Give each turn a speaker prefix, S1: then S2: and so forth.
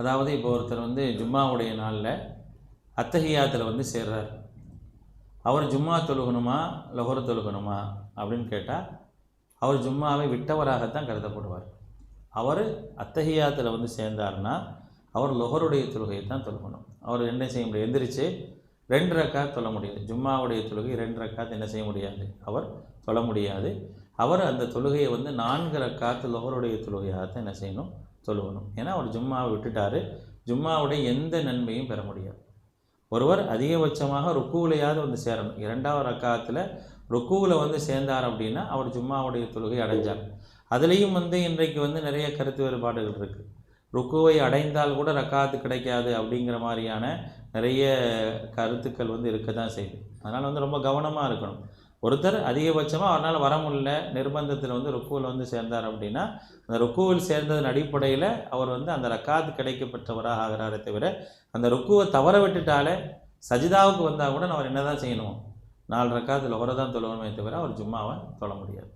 S1: அதாவது இப்போ ஒருத்தர் வந்து ஜும்மாவுடைய நாளில் அத்தகையாத்தில் வந்து சேர்றார். அவர் ஜும்மா தொழுகணுமா லொஹர் தொழுகணுமா அப்படின்னு கேட்டால் அவர் ஜும்மாவை விட்டவராகத்தான் கருதப்படுவார். அவர் அத்தகையாத்தில் வந்து சேர்ந்தார்னா அவர் லொஹருடைய தொழுகையை தான் தொழுகணும். அவர் என்ன செய்ய முடியும்? எந்திரிச்சு ரெண்டு ரக்காத் தொல்ல முடியாது ஜும்மாவுடைய தொழுகை ரெண்டு ரக்காத் என்ன செய்ய முடியாது? அவர் தொழ முடியாது. அவர் அந்த தொழுகையை வந்து நான்கு ரக்காத்து லோகருடைய தொழுகையாகத்தான் என்ன செய்யணும்? தொழுகணும் ஏன்னா அவர் ஜும்மாவை விட்டுட்டாரு. ஜும்மாவுடைய எந்த நன்மையும் பெற முடியாது. ஒருவர் அதிகபட்சமாக ருக்குவிலையாவது வந்து சேரணும். இரண்டாவது ரக்காத்தில் ருக்குவில் வந்து சேர்ந்தார் அப்படின்னா அவர் ஜும்மாவுடைய தொழுகை அடைஞ்சார். அதுலேயும் வந்து இன்றைக்கு வந்து நிறைய கருத்து வேறுபாடுகள் இருக்குது ருக்குவை அடைந்தால் கூட ரக்காத்து கிடைக்காது அப்படிங்கிற மாதிரியான நிறைய கருத்துக்கள் வந்து இருக்க தான் செய்யுது. அதனால் வந்து ரொம்ப கவனமாக இருக்கணும். ஒருத்தர் அதிகபட்சமாக அவரால் வர முடியல நிர்பந்தத்தில் வந்து ருக்குவில் வந்து சேர்ந்தார் அப்படின்னா அந்த ருக்குவில் சேர்ந்ததன் அடிப்படையில் அவர் வந்து அந்த ரக்காத்து பெற்றவராக ஆகிறாரே தவிர அந்த ருக்குவை தவற விட்டுட்டாலே சஜிதாவுக்கு வந்தால் கூட அவர் என்ன தான் செய்யணும் நாலு ரக்காத்தில் ஒரு தான் தொழணுமே தவிர அவர் ஜும்மாவை தொழ முடியாது.